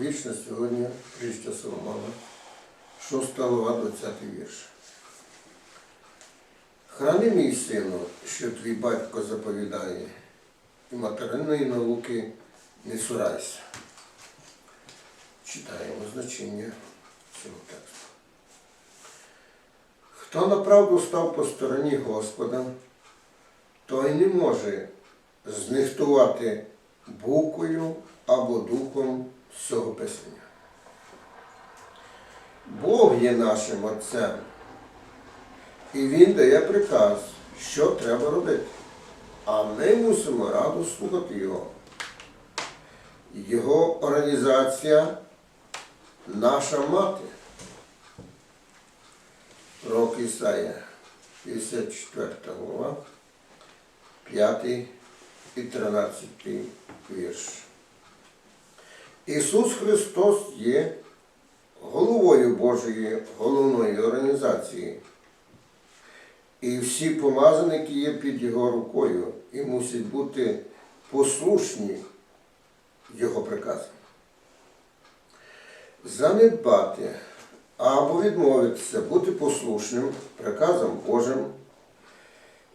Вірш на сьогодні, притча Соломона, 6 глава, 20 вірш. Храни мій сину, що твій батько заповідає, і материнної науки не сурайся. Читаємо значення цього тексту. Хто направду став по стороні Господа, той не може знехтувати буквою або духом цього писання. Бог є нашим Отцем, і Він дає приказ, що треба робити. А ми мусимо радо слухати Його. Його організація наша мати. Пророк Ісая, 54 глава, 5 і 13 вірш. Ісус Христос є головою Божої головної організації. І всі помазаники є під Його рукою і мусять бути послушні Його приказам. Занедбати або відмовитися бути послушним приказам Божим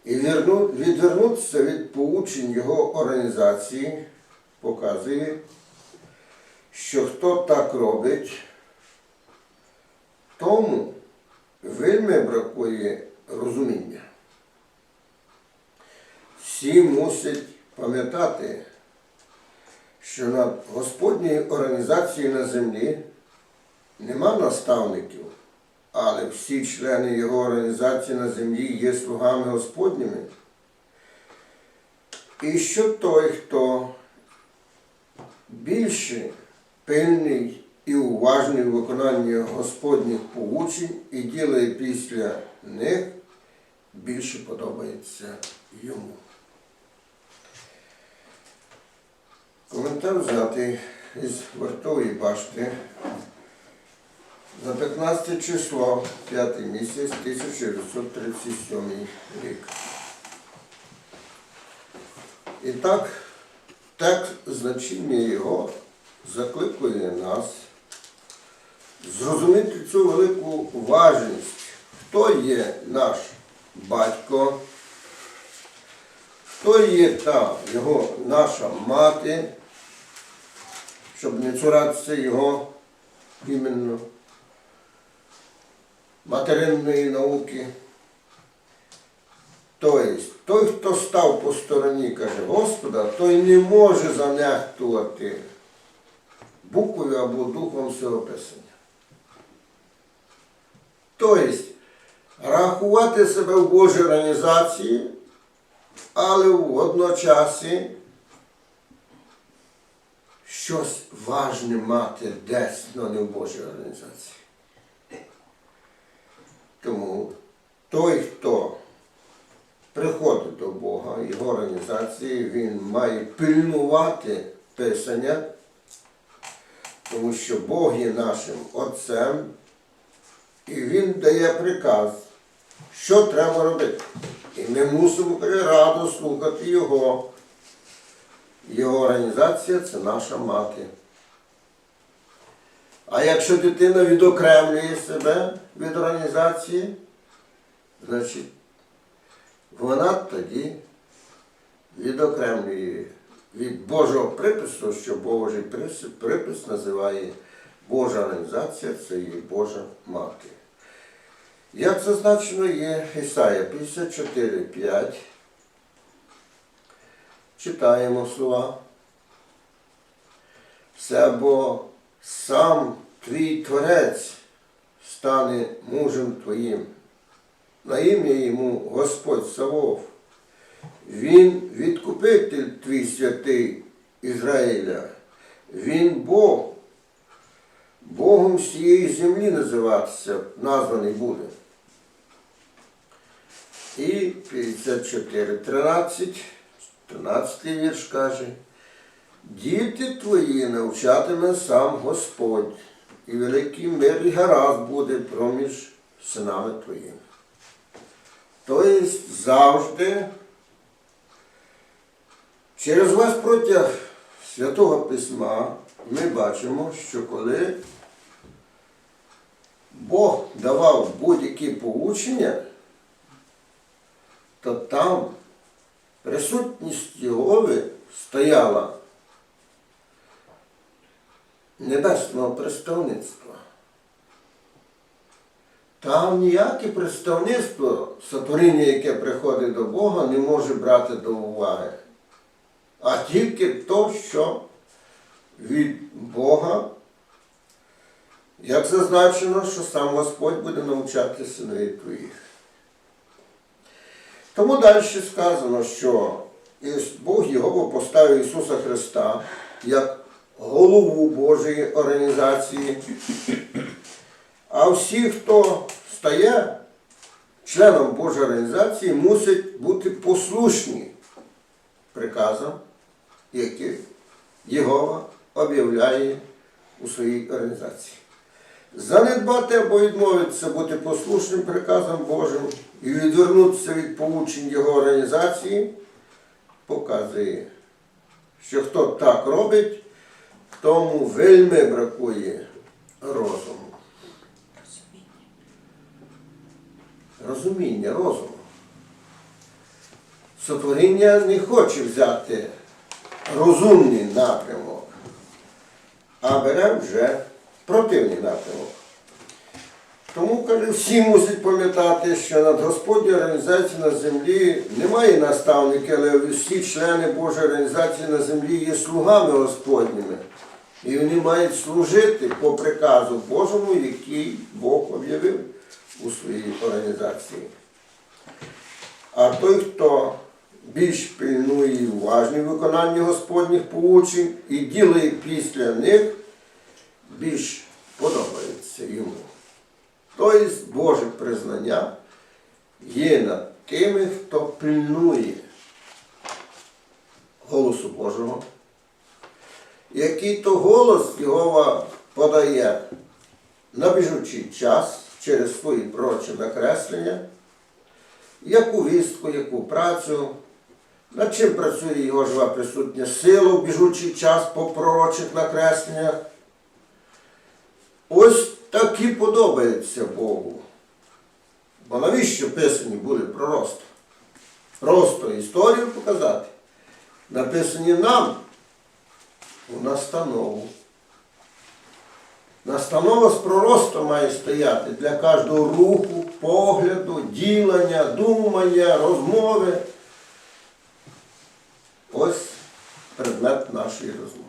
і відвернутися від поучень Його організації показує, що хто так робить, тому вельми бракує розуміння. Всі мусять пам'ятати, що над Господньою організацією на землі нема наставників, але всі члени його організації на землі є слугами Господніми. І що той, хто більше пильний і уважний у виконанні Господніх поучень і ділає після них, більше подобається йому. Коментар взятий із вартової башти на 15 число, 5 місяць 1937 рік. І так, текст значення його закликує нас зрозуміти цю велику важність, хто є наш батько, хто є та його наша мати, щоб не цуратися його іменно материнної науки. Тобто, той, хто став по стороні, каже Господа, той не може занехтувати буквою або духом цього писання. Тобто, рахувати себе в Божій організації, але в одночасі щось важне мати десь, але не в Божій організації. Тому той, хто приходить до Бога, його організації, він має пильнувати Писання, тому що Бог є нашим Отцем, і Він дає приказ, що треба робити. І ми мусимо радо слухати Його. Його організація це наша мати. А якщо дитина відокремлює себе від організації, значить вона тоді відокремлює від Божого припису, що Божий припис, називає Божа організація, це є Божа мати. Як зазначено є Ісая 54,5, читаємо слова. Все бо сам твій Творець стане мужем твоїм. На ім'я йому Господь Савов. Він відкупитель твій святий Ізраїля. Він Бог. Богом всієї землі називатися, названий буде. І 54, 13, 13 вірш каже. Діти твої навчатиме сам Господь, і великий мир і гаразд буде проміж синами твоїми. Тобто завжди через вас протяг Святого Письма ми бачимо, що коли Бог давав будь-які поучення, то там присутність Єгови стояла небесного представництва. Там ніяке представництво сотворіння, яке приходить до Бога, не може брати до уваги. А тільки то, що від Бога, як зазначено, що сам Господь буде навчати синовів твоїх. Тому далі сказано, що Бог його поставив Ісуса Христа як голову Божої організації. А всі, хто стає членом Божої організації, мусять бути послушні приказам, які Єгова об'являє у своїй організації. Занедбати або відмовитися бути послушним приказам Божим і відвернутися від поучень Його організації, показує, що хто так робить, тому вельми бракує розуму. Розуміння, розуму. Сотворіння не хоче взяти розумний напрямок, а бере вже противний напрямок. Тому каже, всі мусять пам'ятати, що над Господньою організацією на землі немає наставників, але всі члени Божої організації на землі є слугами Господніми. І вони мають служити по приказу Божому, який Бог об'явив у своїй організації. А той, хто більш пильнує і уважний в виконанні Господніх поучень і ділає після них, більш подобається йому. Тобто Боже признання є над тими, хто пильнує голосу Божого, який то голос Його подає на біжучий час через свої пророчі накреслення, яку вістку, яку працю, над чим працює його жива присутня сила в біжучий час по пророчих накресленнях. Ось такі подобаються Богу. Бо навіщо писані були пророцтва? Просто історію показати. Написані нам у настанову. Настанова з пророцтва має стояти для кожного руху, погляду, ділення, думання, розмови. Ось предмет нашої розмови.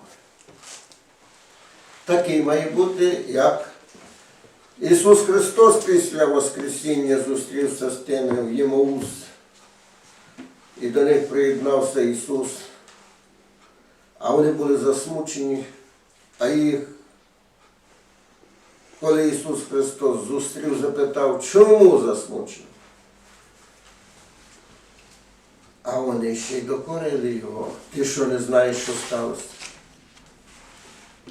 Такий має бути, як Ісус Христос після Воскресіння зустрівся з тими в Ємаус. І до них приєднався Ісус. А вони були засмучені, а їх коли Ісус Христос зустрів, запитав, чому засмучені? Вони ще й докорили його. Ти що не знаєш, що сталося?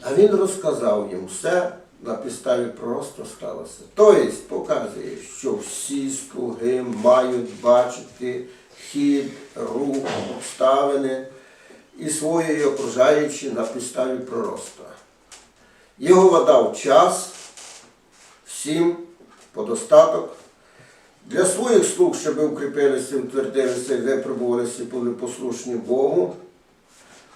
А він розказав їм все на підставі просто сталося. Тобто показує, що всі слуги мають бачити хід, рух, обставини і свої окружаючі на підставі пророцтва. Його дав час всім подостаток для своїх слуг, щоб укріпилися, утвердилися і випробувалися, були послушні Богу.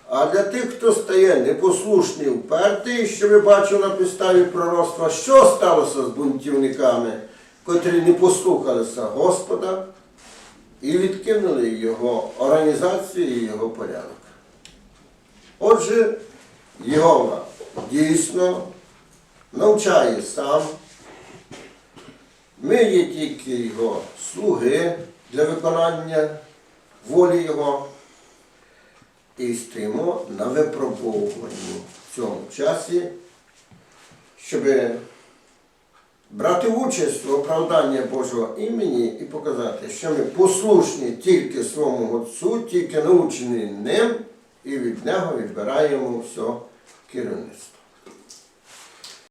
А для тих, хто стає непослушний, впертий, що ви бачили на підставі пророцтва, що сталося з бунтівниками, котрі не послухалися Господа і відкинули його організацію і його порядок. Отже, Єгова дійсно навчає сам. Ми є тільки його слуги для виконання волі Його і стоїмо на випробовуванні в цьому часі, щоб брати участь в оправданні Божого імені і показати, що ми послушні тільки своєму Отцу, тільки научені ним, і від Нього відбираємо все керівництво.